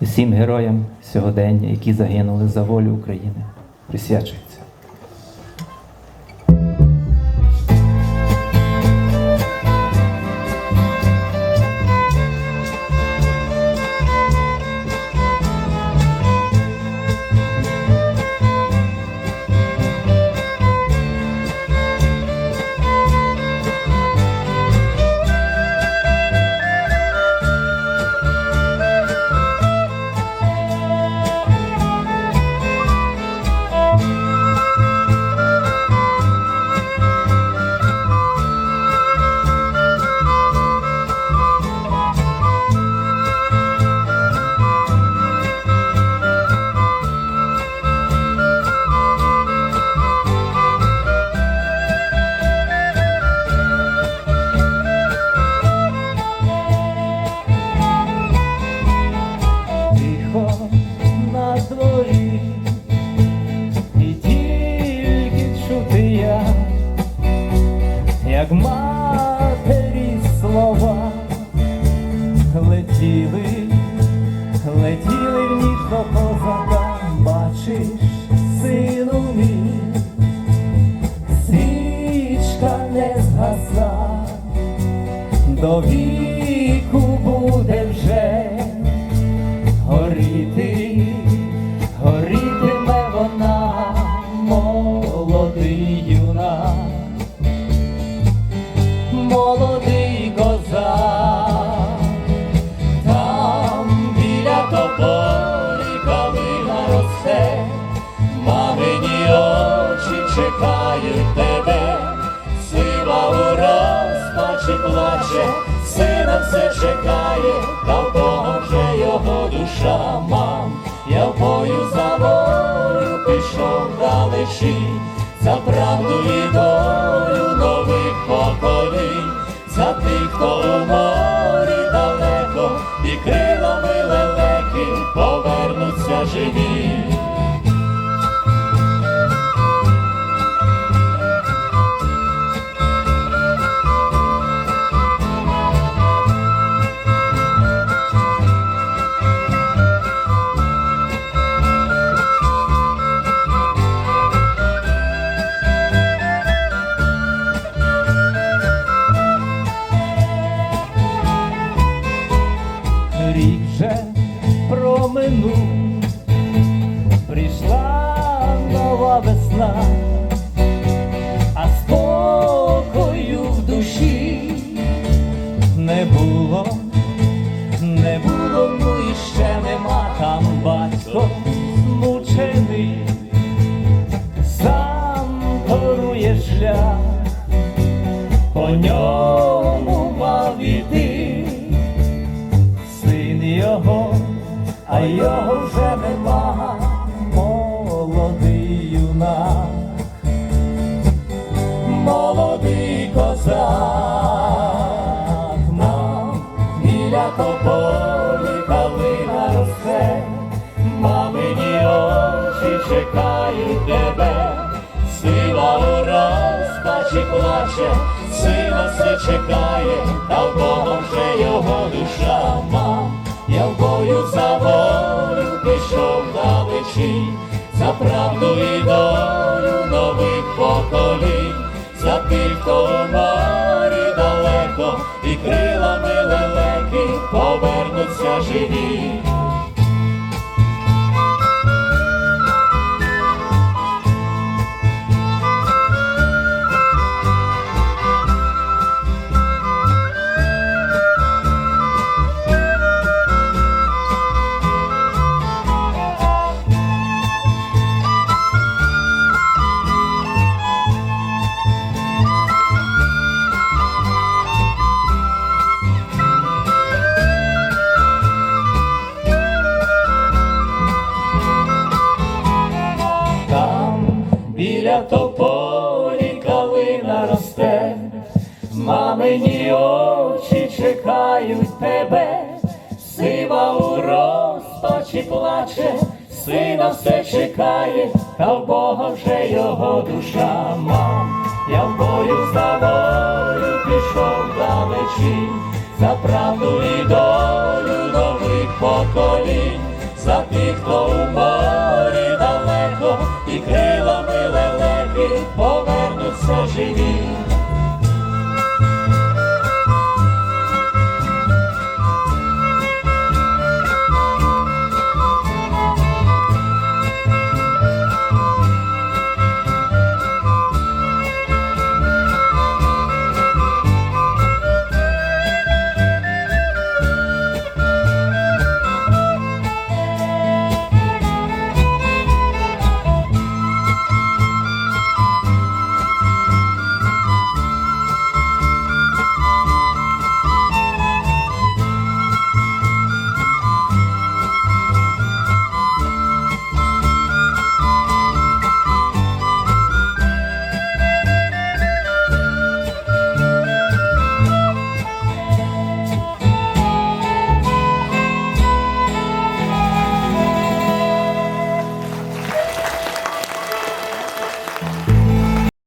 всім героям сьогодення, які загинули за волю України, присвячується. Як матері слова. Летіли, летіли в ніч до козака, розпачі плаче, сина все чекає, та в Бога вже його душа мам. Я в бою за волю пішов далечі, за правду і долю нових поколінь, за тих, хто у вже проминув, прийшла нова весна, а спокою в душі не було, не було, ну і ще нема. Там батько змучений, сам торує шлях, по ньому а його вже нема, молодий юнак, молодий козак, мам, біля тополі калина росте, мамині очі чекають тебе, сила у розпачі плаче, сина все чекає, та в Бога вже його душа мам. Я в бою за волю пішов далечі, за правду і долю нових поколінь, за тих, хто у морі далеко, і крилами лелеки повернуться живі. Біля тополі калина росте, мамині очі чекають тебе, сива у розпачі плаче, сина все чекає, та в Бога вже його душа. Мам. Я в бою за волю пішов далечі, за правду і долю нових поколінь, за тих, хто у далеко,